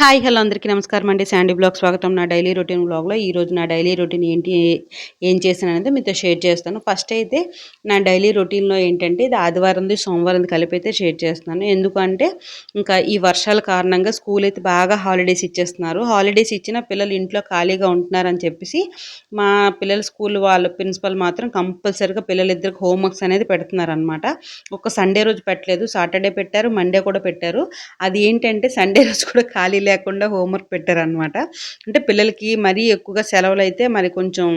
Hi hello అందరికీ నమస్కారం అండి. శాండీ బ్లాగ్ స్వాగతం. నా డైలీ రొటీన్ బ్లాగ్లో ఈరోజు నా డైలీ రొటీన్ ఏంటి ఏం చేశాను అనేది మీతో షేర్ చేస్తాను. ఫస్ట్ అయితే నా డైలీ రొటీన్లో ఏంటంటే ఇది ఆదివారంది సోమవారంది కలిపి అయితే షేర్ చేస్తున్నాను. ఎందుకంటే ఇంకా ఈ వర్షాల కారణంగా స్కూల్ అయితే బాగా హాలిడేస్ ఇచ్చేస్తున్నారు. హాలిడేస్ ఇచ్చిన పిల్లలు ఇంట్లో ఖాళీగా ఉంటున్నారని చెప్పేసి మా పిల్లల స్కూల్ వాళ్ళ ప్రిన్సిపల్ మాత్రం కంపల్సరీగా పిల్లలిద్దరికి హోంవర్క్స్ అనేది పెడుతున్నారనమాట. ఒక సండే రోజు పెట్టలేదు. సాటర్డే పెట్టారు మండే కూడా పెట్టారు. అది ఏంటంటే సండే రోజు కూడా ఖాళీ లేకుండా హోంవర్క్ పెట్టారనమాట అంటే పిల్లలకి మరీ ఎక్కువగా సెలవులు అయితే మరి కొంచెం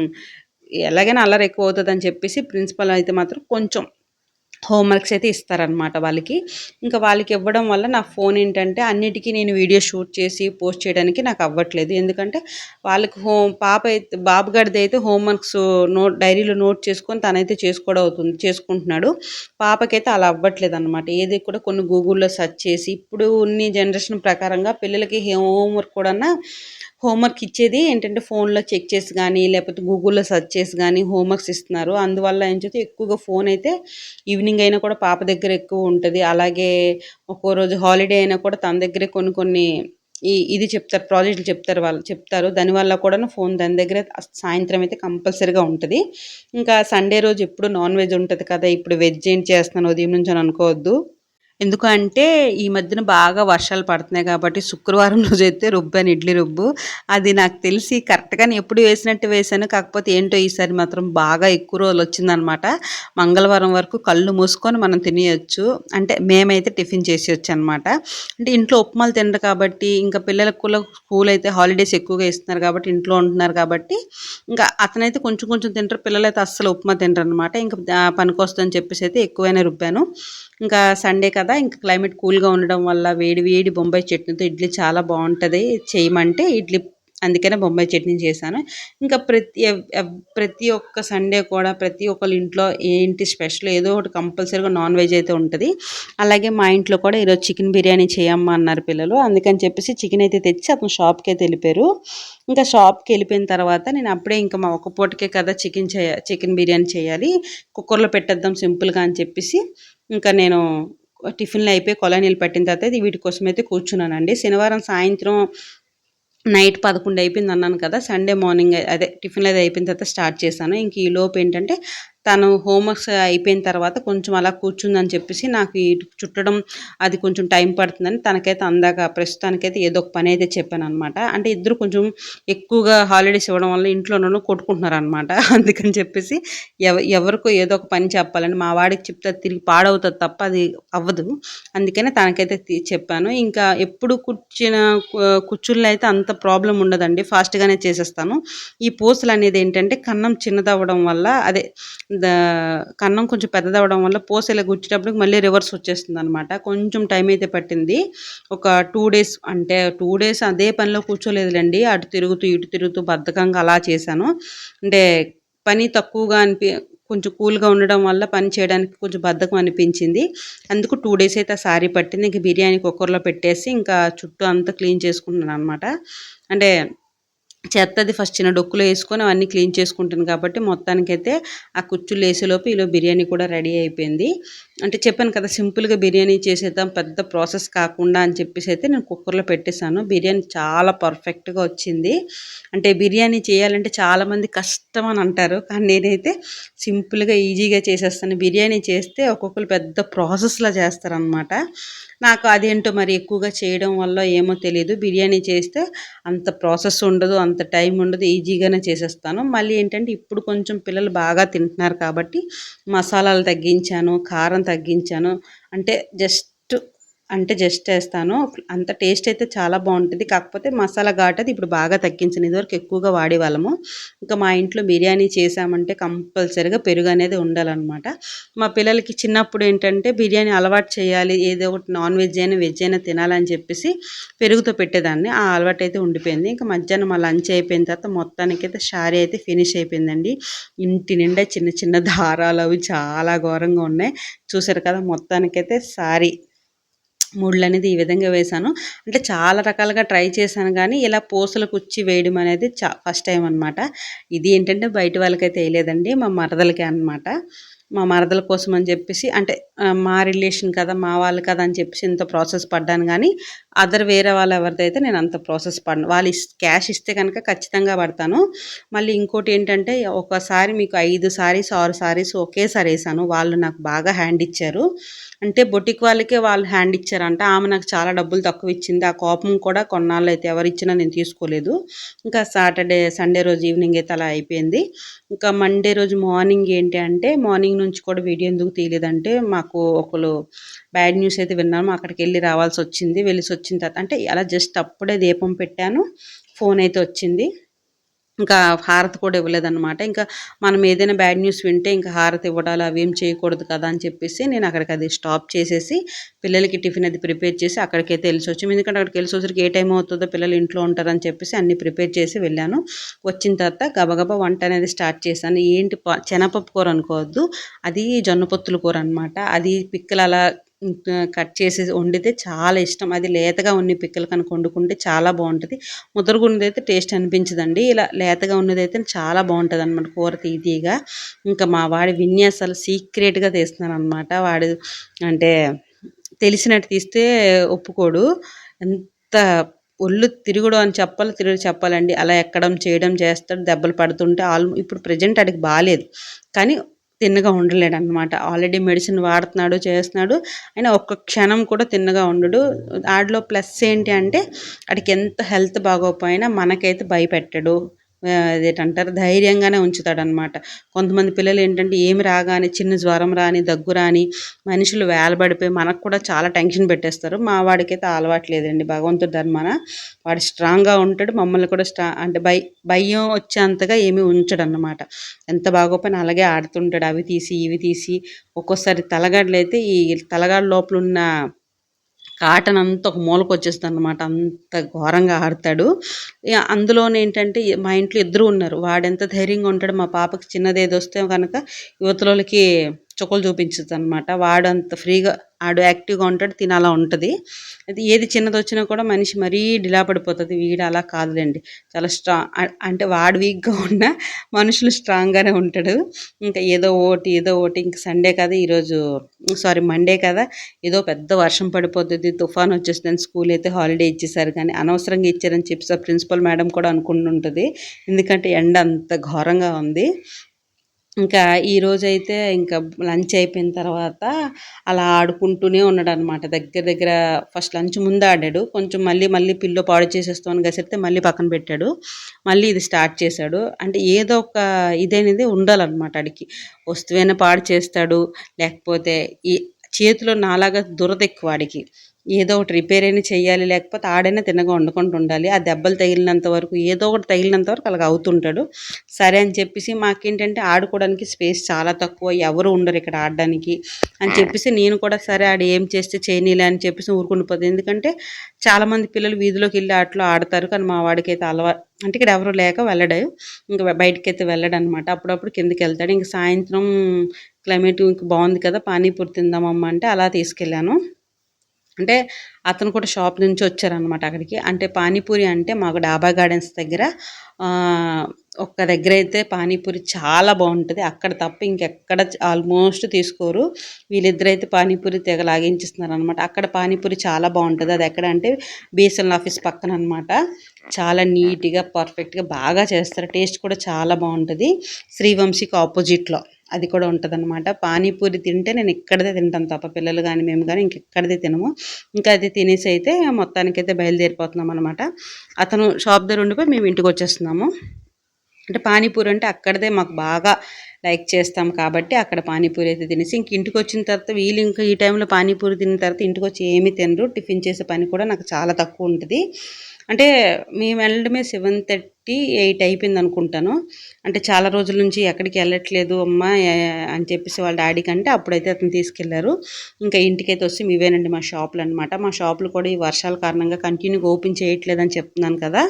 ఎలాగైనా అల్లరి ఎక్కువ అవుతుంది అని చెప్పేసి ప్రిన్సిపల్ అయితే మాత్రం కొంచెం హోంవర్క్స్ అయితే ఇస్తారనమాట వాళ్ళకి. ఇంకా వాళ్ళకి ఇవ్వడం వల్ల నా ఫోన్ ఏంటంటే అన్నిటికీ నేను వీడియో షూట్ చేసి పోస్ట్ చేయడానికి నాకు అవ్వట్లేదు. ఎందుకంటే వాళ్ళకి హోమ్ పాప అయితే బాబు గడిది అయితే హోంవర్క్స్ నోట్ డైరీలో నోట్ చేసుకొని తనైతే చేసుకోవడం అవుతుంది చేసుకుంటున్నాడు. పాపకైతే అలా అవ్వట్లేదు అనమాట ఏది కూడా కొన్ని గూగుల్లో సెర్చ్ చేసి ఇప్పుడు ఉన్న జనరేషన్ ప్రకారంగా పిల్లలకి హోంవర్క్ కూడా హోంవర్క్ ఇచ్చేది ఏంటంటే ఫోన్లో చెక్ చేసి కానీ లేకపోతే గూగుల్లో సెర్చ్ చేసి కానీ హోంవర్క్స్ ఇస్తున్నారు. అందువల్ల ఏం చేస్తే ఎక్కువగా ఫోన్ అయితే ఈవినింగ్ అయినా కూడా పాప దగ్గర ఎక్కువ ఉంటుంది. అలాగే ఒక్కో రోజు హాలిడే అయినా కూడా తన దగ్గరే కొన్ని కొన్ని ఈ ఇది చెప్తారు ప్రాజెక్టులు చెప్తారు వాళ్ళు చెప్తారు. దానివల్ల కూడా ఫోన్ దాని దగ్గర సాయంత్రం అయితే కంపల్సరీగా ఉంటుంది. ఇంకా సండే రోజు ఎప్పుడు నాన్ వెజ్ ఉంటుంది కదా ఇప్పుడు వెజ్ ఏం చేస్తున్నాను ఉదయం నుంచి అని అనుకోవద్దు. ఎందుకంటే ఈ మధ్యన బాగా వర్షాలు పడుతున్నాయి కాబట్టి శుక్రవారం రోజు అయితే రుబ్బాను ఇడ్లీ రుబ్బు. అది నాకు తెలిసి కరెక్ట్గా ఎప్పుడు వేసినట్టు వేసాను కాకపోతే ఏంటో ఈసారి మాత్రం బాగా ఎక్కువ రోజులు వచ్చిందనమాట. మంగళవారం వరకు కళ్ళు మూసుకొని మనం తినేయచ్చు. అంటే మేమైతే టిఫిన్ చేసేయచ్చు అనమాట అంటే ఇంట్లో ఉప్మాలు తినరు కాబట్టి ఇంకా పిల్లలకు కూడా స్కూల్ అయితే హాలిడేస్ ఎక్కువగా ఇస్తున్నారు కాబట్టి ఇంట్లో ఉంటున్నారు కాబట్టి ఇంకా అతనైతే కొంచెం కొంచెం తింటారు. పిల్లలైతే అస్సలు ఉప్మా తింటారు అనమాట ఇంకా పనికొస్తుందని చెప్పేసి అయితే ఎక్కువైనా రుబ్బాను. ఇంకా సండే కదా ఇంకా క్లైమేట్ కూల్గా ఉండడం వల్ల వేడి వేడి బొంబాయి చట్నీతో ఇడ్లీ చాలా బాగుంటుంది. చేయమంటే ఇడ్లీ అందుకనే బొంబాయి చట్నీ చేశాను. ఇంకా ప్రతి ప్రతి ఒక్క సండే కూడా ప్రతి ఒక్కరి ఇంట్లో ఏంటి స్పెషల్ ఏదో ఒకటి కంపల్సరీగా నాన్ వెజ్ అయితే ఉంటుంది. అలాగే మా ఇంట్లో కూడా ఈరోజు చికెన్ బిర్యానీ చేయమ్మా అన్నారు పిల్లలు. అందుకని చెప్పేసి చికెన్ అయితే తెచ్చి అతను షాప్కి అయితే వెళ్ళిపోయారు. ఇంకా షాప్కి వెళ్ళిపోయిన తర్వాత నేను అప్పుడే ఇంకా మా ఒక పూటకే కదా చికెన్ చేయ చికెన్ బిర్యానీ చేయాలి. కుక్కర్లో పెట్టేద్దాం సింపుల్గా అని చెప్పేసి ఇంకా నేను టిఫిన్లు అయిపోయి కొలనీలు పెట్టిన తర్వాత వీటి కోసం అయితే కూర్చున్నానండి. శనివారం సాయంత్రం నైట్ పదకొండు అయిపోయింది అన్నాను కదా సండే మార్నింగ్ అదే టిఫిన్ అది అయిపోయిన తర్వాత స్టార్ట్ చేశాను. ఇంక ఈ లోపు ఏంటంటే తను హోంవర్క్స్ అయిపోయిన తర్వాత కొంచెం అలా కూర్చుందని చెప్పేసి నాకు ఇటు చుట్టడం అది కొంచెం టైం పడుతుందని తనకైతే అందాక ప్రస్తుతానికైతే ఏదో ఒక పని అయితే చెప్పాను అనమాట అంటే ఇద్దరు కొంచెం ఎక్కువగా హాలిడేస్ ఇవ్వడం వల్ల ఇంట్లోనూ కొట్టుకుంటున్నారు అనమాట అందుకని చెప్పేసి ఎవ ఎవరికో ఏదో ఒక పని చెప్పాలని మా వాడికి చెప్తే తిరిగి పాడవుతుంది తప్ప అది అవ్వదు. అందుకనే తనకైతే చెప్పాను. ఇంకా ఎప్పుడు కూర్చిన కుచ్చుళ్ళు అయితే అంత ప్రాబ్లం ఉండదండి. ఫాస్ట్గానే చేసేస్తాను. ఈ పూసలు అనేది ఏంటంటే కన్నం చిన్నదవ్వడం వల్ల అదే కన్నం కొంచెం పెద్దదవడం వల్ల పోసేలా గుచ్చేటప్పటికి మళ్ళీ రివర్స్ వచ్చేస్తుంది అనమాట కొంచెం టైం అయితే పట్టింది. ఒక టూ డేస్ అంటే టూ డేస్ అదే పనిలో కూర్చోలేదులేండి. అటు తిరుగుతూ ఇటు తిరుగుతూ బద్ధకంగా అలా చేశాను. అంటే పని తక్కువగా అనిపి కొంచెం కూల్గా ఉండడం వల్ల పని చేయడానికి కొంచెం బద్ధకం అనిపించింది. అందుకు టూ డేస్ అయితే ఆ శారీ పట్టింది. ఇంక బిర్యానీ కుక్కర్లో పెట్టేసి ఇంకా చుట్టూ అంతా క్లీన్ చేసుకుంటున్నాను అనమాట అంటే చెత్తది ఫస్ట్ చిన్న డొక్కులో వేసుకొని అవన్నీ క్లీన్ చేసుకుంటాను కాబట్టి మొత్తానికైతే ఆ కుచ్చులు వేసేలోపు ఈలో బిర్యానీ కూడా రెడీ అయిపోయింది. అంటే చెప్పాను కదా సింపుల్గా బిర్యానీ చేసేద్దాం పెద్ద ప్రాసెస్ కాకుండా అని చెప్పేసి అయితే నేను కుక్కర్లో పెట్టేశాను. బిర్యానీ చాలా పర్ఫెక్ట్గా వచ్చింది. అంటే బిర్యానీ చేయాలంటే చాలామంది కష్టం అని అంటారు. కానీ నేనైతే సింపుల్గా ఈజీగా చేసేస్తాను. బిర్యానీ చేస్తే ఒక్కొక్కరు పెద్ద ప్రాసెస్లా చేస్తారనమాట నాకు అదేంటో మరి ఎక్కువగా చేయడం వల్ల ఏమో తెలియదు బిర్యానీ చేస్తే అంత ప్రాసెస్ ఉండదు అంత టైం ఉండదు ఈజీగానే చేసేస్తాను. మళ్ళీ ఏంటంటే ఇప్పుడు కొంచెం పిల్లలు బాగా తింటున్నారు కాబట్టి మసాలాలు తగ్గించాను కారం తగ్గించాను. అంటే జస్ట్ అంటే జస్ట్ వేస్తాను. అంత టేస్ట్ అయితే చాలా బాగుంటుంది. కాకపోతే మసాలా ఘాట్ ఇప్పుడు బాగా తగ్గించిన ఇదివరకు ఎక్కువగా వాడేవాళ్ళము. ఇంకా మా ఇంట్లో బిర్యానీ చేసామంటే కంపల్సరీగా పెరుగు అనేది ఉండాలన్నమాట. మా పిల్లలకి చిన్నప్పుడు ఏంటంటే బిర్యానీ అలవాటు చేయాలి. ఏదో ఒకటి నాన్ వెజ్ అయినా వెజ్ అయినా తినాలని చెప్పేసి పెరుగుతో పెట్టేదాన్ని. ఆ అలవాటు అయితే ఉండిపోయింది. ఇంకా మధ్యాహ్నం మా లంచ్ అయిపోయిన తర్వాత మొత్తానికి అయితే శారీ అయితే ఫినిష్ అయిపోయిందండి. ఇంటి నిండా చిన్న చిన్న దారాలు అవి చాలా ఘోరంగా ఉన్నాయి. చూసారు కదా మొత్తానికైతే సారీ ముళ్ళు అనేది ఈ విధంగా వేశాను. అంటే చాలా రకాలుగా ట్రై చేశాను కానీ ఇలా పూసలు కుచ్చి వేయడం అనేది చా ఫస్ట్ టైం అనమాట ఇది ఏంటంటే బయట వాళ్ళకైతే వేయలేదండి మా మరదలకే అనమాట మా మరదల కోసం అని చెప్పేసి అంటే మా రిలేషన్ కదా మా వాళ్ళు కదా అని చెప్పేసి ఇంత ప్రాసెస్ పడ్డాను కానీ అదర్ వేరే వాళ్ళు ఎవరిదైతే నేను అంత ప్రాసెస్ పడను. వాళ్ళు ఇస్ క్యాష్ ఇస్తే కనుక ఖచ్చితంగా పడతాను. మళ్ళీ ఇంకోటి ఏంటంటే ఒకసారి మీకు ఐదు సారీస్ ఆరు సారీస్ ఒకేసారి వేసాను వాళ్ళు నాకు బాగా హ్యాండ్ ఇచ్చారు. అంటే బొటిక్ వాళ్ళకే వాళ్ళు హ్యాండ్ ఇచ్చారంట. ఆమె నాకు చాలా డబ్బులు తక్కువ ఇచ్చింది. ఆ కోపం కూడా కొన్నాళ్ళు అయితే ఎవరిచ్చినా నేను తీసుకోలేదు. ఇంకా సాటర్డే సండే రోజు ఈవినింగ్ అయితే అలా అయిపోయింది. ఇంకా మండే రోజు మార్నింగ్ ఏంటి అంటే మార్నింగ్ నుంచి కూడా వీడియో ఎందుకు తీయలేదంటే మాకు ఒకరు బ్యాడ్ న్యూస్ అయితే విన్నాము అక్కడికి వెళ్ళి రావాల్సి వచ్చింది. వెళ్ళి వచ్చిన తర్వాత అంటే అలా జస్ట్ అప్పుడే దీపం పెట్టాను. ఫోన్ అయితే వచ్చింది. ఇంకా హారతి కూడా ఇవ్వలేదన్నమాట. ఇంకా మనం ఏదైనా బ్యాడ్ న్యూస్ వింటే ఇంకా హారతి ఇవ్వడాలు అవి ఏం చేయకూడదు కదా అని చెప్పేసి నేను అక్కడికి అది స్టాప్ చేసేసి పిల్లలకి టిఫిన్ అది ప్రిపేర్ చేసి అక్కడికైతే వెళ్ళి వచ్చాము ఎందుకంటే అక్కడికి వెళ్ళి వచ్చరికి ఏ టైం అవుతుందో పిల్లలు ఇంట్లో ఉంటారని చెప్పేసి అన్ని ప్రిపేర్ చేసి వెళ్ళాను. వచ్చిన తర్వాత గబగబా వంట అనేది స్టార్ట్ చేశాను. ఏంటి ప- శనగపప్పు కూర అనుకోవద్దు. అది జొన్న పొత్తుల కూర అనమాట అది పిక్కలు అలా కట్ చేసి వండితే చాలా ఇష్టం. అది లేతగా ఉన్న పిక్కలు కనుక వండుకుంటే చాలా బాగుంటుంది. ముద్దరుగున్నది అయితే టేస్ట్ అనిపించదండి. ఇలా లేతగా ఉన్నది అయితే చాలా బాగుంటుంది అనమాట కూర తీతీగా ఇంకా మా వాడి విన్యాసాలు సీక్రెట్గా తీస్తున్నాను అనమాట వాడు అంటే తెలిసినట్టు తీస్తే ఒప్పుకోడు. ఎంత ఒళ్ళు తిరుగుడు అని చెప్పాలి తిరుగు చెప్పాలండి. అలా ఎక్కడం చేయడం చేస్తాడు దెబ్బలు పడుతుంటే ఆల్ ఇప్పుడు ప్రజెంట్ అడిగి బాగాలేదు కానీ తిన్నగా ఉండలేడు అనమాట ఆల్రెడీ మెడిసిన్ వాడుతున్నాడు చేస్తున్నాడు. అయినా ఒక్క క్షణం కూడా తిన్నగా ఉండడు. ఆడలో ప్లస్ ఏంటి అంటే ఆడికి ఎంత హెల్త్ బాగోకపోయినా మనకైతే భయపెట్టడు. అదేంటంటారు? ధైర్యంగానే ఉంచుతాడు అనమాట కొంతమంది పిల్లలు ఏంటంటే ఏమి రాగానే చిన్న జ్వరం రాని దగ్గు రాని మనుషులు వేలబడిపోయి మనకు కూడా చాలా టెన్షన్ పెట్టేస్తారు. మా వాడికైతే అలవాట్లేదండి భగవంతుడి ధర్మాన వాడు స్ట్రాంగ్గా ఉంటాడు. మమ్మల్ని కూడా స్ట్రా అంటే భయ భయం వచ్చేంతగా ఏమీ ఉంచడు ఎంత బాగోపోయినా అలాగే ఆడుతుంటాడు. అవి తీసి ఇవి తీసి ఒక్కోసారి తలగాడలు అయితే ఈ తలగాడ లోపల ఉన్న కాటన్ అంతా ఒక మూలకు వచ్చేస్తుంది అనమాట అంత ఘోరంగా ఆడతాడు. ఇక అందులోనే ఏంటంటే మా ఇంట్లో ఇద్దరు ఉన్నారు. వాడెంత ధైర్యంగా ఉంటాడు మా పాపకి చిన్నది ఏది వస్తే కనుక యువతలకి చుక్కలు చూపించదు అనమాట వాడు అంత ఫ్రీగా ఆడు యాక్టివ్గా ఉంటాడు తినాలా ఉంటుంది. అది ఏది చిన్నది వచ్చినా కూడా మనిషి మరీ డిలా పడిపోతుంది. వీడు అలా కాదులేండి. చాలా స్ట్రాంగ్ అంటే వాడు వీక్గా ఉన్నా మనుషులు స్ట్రాంగ్గానే ఉంటాడు. ఇంకా ఏదో ఓటి ఏదో ఓటి ఇంక సండే కదా ఈరోజు సారీ మండే కదా ఏదో పెద్ద వర్షం పడిపోతుంది తుఫాన్ వచ్చేస్తుంది స్కూల్ అయితే హాలిడే ఇచ్చేసారు. కానీ అనవసరంగా ఇచ్చారని చెప్పి ప్రిన్సిపల్ మేడం కూడా అనుకుంటుంటుంది. ఎందుకంటే ఎండ అంత ఘోరంగా ఉంది. ఇంకా ఈరోజైతే ఇంకా లంచ్ అయిపోయిన తర్వాత అలా ఆడుకుంటూనే ఉన్నాడు అనమాట దగ్గర దగ్గర ఫస్ట్ లంచ్ ముందు ఆడాడు. కొంచెం మళ్ళీ మళ్ళీ పిల్లో పాడు చేసేస్తామని గసిరితే మళ్ళీ పక్కన పెట్టాడు. మళ్ళీ ఇది స్టార్ట్ చేశాడు. అంటే ఏదో ఒక ఇదనేది ఉండాలన్నమాట ఆడికి. వస్తువైనా పాడు చేస్తాడు. లేకపోతే ఈ చేతిలో నాలాగా దురద ఎక్కువ వాడికి ఏదో ఒకటి రిపేర్ అయినా చేయాలి లేకపోతే ఆడైనా తినగా వండుకుంటూ ఉండాలి. ఆ దెబ్బలు తగిలినంత వరకు ఏదో ఒకటి తగిలినంత వరకు అలాగ అవుతుంటాడు. సరే అని చెప్పేసి మాకేంటంటే ఆడుకోవడానికి స్పేస్ చాలా తక్కువ ఎవరు ఉండరు ఇక్కడ ఆడడానికి అని చెప్పేసి నేను కూడా సరే ఆడు ఏం చేస్తే చేయనీలే అని చెప్పేసి ఊరుకుండిపోతుంది ఎందుకంటే చాలామంది పిల్లలు వీధిలోకి వెళ్ళి ఆటలో ఆడతారు. కానీ మా వాడికైతే అలవా అంటే ఇక్కడ ఎవరు లేక వెళ్ళడు. ఇంకా బయటకి అయితే వెళ్ళడు అనమాట అప్పుడప్పుడు కిందకి వెళ్తాడు. ఇంక సాయంత్రం క్లైమేట్ ఇంక బాగుంది కదా పానీపూరి తిందామమ్మ అంటే అలా తీసుకెళ్ళాను. అంటే అతను కూడా షాప్ నుంచి వచ్చారనమాట అక్కడికి. అంటే పానీపూరి అంటే మాకు డాబా గార్డెన్స్ దగ్గర ఒక్క దగ్గర అయితే పానీపూరి చాలా బాగుంటుంది. అక్కడ తప్ప ఇంకెక్కడ ఆల్మోస్ట్ తీసుకోరు. వీళ్ళిద్దరైతే పానీపూరి తెగ లాగించిస్తున్నారు అనమాట అక్కడ పానీపూరి చాలా బాగుంటుంది. అది ఎక్కడ అంటే బీఎస్ఎల్ ఆఫీస్ పక్కన అనమాట చాలా నీట్గా పర్ఫెక్ట్గా బాగా చేస్తారు. టేస్ట్ కూడా చాలా బాగుంటుంది. శ్రీవంశీకి ఆపోజిట్లో. అది కూడా ఉంటుంది అనమాట పానీపూరి తింటే నేను ఇక్కడదే తింటాను తప్ప పిల్లలు కానీ మేము కానీ ఇంకెక్కడదే తినము. ఇంకా అది తినేసి అయితే మొత్తానికైతే బయలుదేరిపోతున్నాం అనమాట అతను షాప్ దగ్గర ఉండిపోయి మేము ఇంటికి వచ్చేస్తున్నాము. అంటే పానీపూరి అంటే అక్కడదే మాకు బాగా లైక్ చేస్తాం కాబట్టి అక్కడ పానీపూరి అయితే తినేసి ఇంక ఇంటికి వచ్చిన తర్వాత వీళ్ళు ఇంకా ఈ టైంలో పానీపూరి తిన్న తర్వాత ఇంటికి వచ్చి ఏమీ తినరు. టిఫిన్ చేసే పని కూడా నాకు చాలా తక్కువ ఉంటుంది. అంటే మేము వెళ్ళడమే సెవెన్ థర్టీ ఎయిట్ అయిపోయింది అనుకుంటాను. అంటే చాలా రోజుల నుంచి ఎక్కడికి వెళ్ళట్లేదు అమ్మ అని చెప్పేసి వాళ్ళ డాడీకి అంటే అప్పుడైతే అతను తీసుకెళ్ళారు. ఇంకా ఇంటికైతే వస్తే ఇవేనండి మా షాపులు అనమాట మా షాపులు కూడా ఈ వర్షాల కారణంగా కంటిన్యూగా ఓపెన్ చేయట్లేదని చెప్తున్నాను కదా.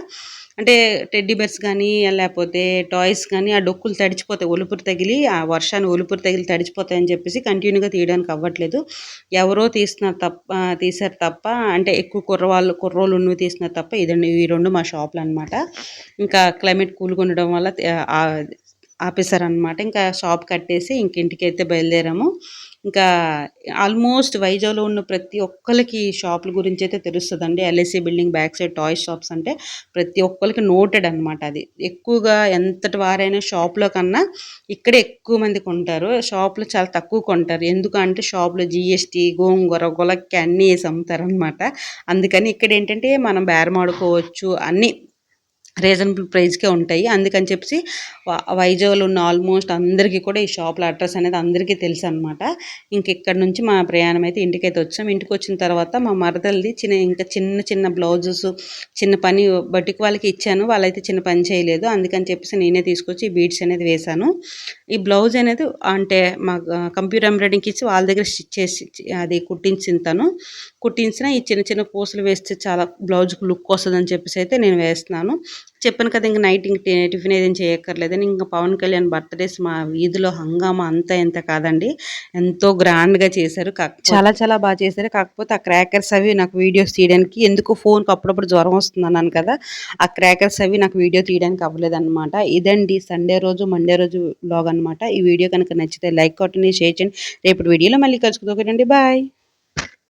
అంటే టెడ్డీ బెర్స్ కానీ లేకపోతే టాయ్స్ కానీ ఆ డొక్కులు తడిచిపోతాయి. ఒలుపురు తగిలి ఆ వర్షాన్ని ఒలుపురు తగిలి తడిచిపోతాయని చెప్పేసి కంటిన్యూగా తీయడానికి అవ్వట్లేదు. ఎవరో తీస్తున్నారు తప్ప తీసారు తప్ప అంటే ఎక్కువ కుర్రవాళ్ళు కుర్రోళ్ళు ఉన్నవి తీస్తున్నారు తప్ప ఇదండి ఈ రెండు మా షాపులు అనమాట ఇంకా క్లైమేట్ కూల్గా ఉండడం వల్ల ఆ, ఆపేశారనమాట ఇంకా షాప్ కట్టేసి ఇంక ఇంటికైతే బయలుదేరాము. ఇంకా ఆల్మోస్ట్ వైజాగ్లో ఉన్న ప్రతి ఒక్కరికి షాపుల గురించి అయితే తెలుస్తుందండి. LIC building back side toy shops అంటే ప్రతి ఒక్కరికి నోటెడ్ అనమాట అది. ఎక్కువగా ఎంతటి వారైనా షాప్లో కన్నా ఇక్కడే ఎక్కువ మంది కొంటారు. షాప్లో చాలా తక్కువ కొంటారు. ఎందుకంటే షాప్లో జిఎస్టీ గోంగూర గులక్కి అన్నీ వేసి అమ్ముతారనమాట అందుకని ఇక్కడ ఏంటంటే మనం బేరమాడుకోవచ్చు అన్నీ రీజనబుల్ ప్రైస్కే ఉంటాయి. అందుకని చెప్పేసి వైజాగ్లో ఉన్న ఆల్మోస్ట్ అందరికీ కూడా ఈ షాప్ల అడ్రస్ అనేది అందరికీ తెలుసు అనమాట ఇంక ఇక్కడ నుంచి మా ప్రయాణం అయితే ఇంటికైతే వచ్చాం. ఇంటికి వచ్చిన తర్వాత మా మరదలది చిన్న ఇంకా చిన్న చిన్న బ్లౌజెస్ చిన్న పని బట్టికి వాళ్ళకి ఇచ్చాను. వాళ్ళైతే చిన్న పని చేయలేదు. అందుకని చెప్పేసి నేనే తీసుకొచ్చి ఈ బీడ్స్ అనేది వేశాను. ఈ బ్లౌజ్ అనేది అంటే మా కంప్యూటర్ ఎంబ్రాయిడింగ్కి ఇచ్చి వాళ్ళ దగ్గర స్టిచ్ చేసి అది తను. కుట్టించిన ఈ చిన్న చిన్న పూసలు వేస్తే చాలా బ్లౌజ్కి లుక్ వస్తుందని చెప్పేసి అయితే నేను వేస్తున్నాను. చెప్పాను కదా ఇంకా నైట్ ఇంక టిఫిన్ ఏదైనా చేయక్కర్లేదని ఇంకా పవన్ కళ్యాణ్ బర్త్డేస్ మా వీధిలో హంగామా అంతా ఎంత కాదండి. ఎంతో గ్రాండ్గా చేశారు. చాలా చాలా బాగా చేశారు. కాకపోతే ఆ క్రాకర్స్ అవి నాకు వీడియోస్ తీయడానికి ఎందుకు ఫోన్కి అప్పుడప్పుడు జ్వరం వస్తుంది అన్నాను కదా ఆ క్రాకర్స్ అవి నాకు వీడియో తీయడానికి అవ్వలేదు అనమాట ఇదండి సండే రోజు మండే రోజు బ్లాగ్ అనమాట ఈ వీడియో కనుక నచ్చితే లైక్ కొట్టండి షేర్ చేయండి. రేపు వీడియోలో మళ్ళీ కలుసుకుందాం. బాయ్.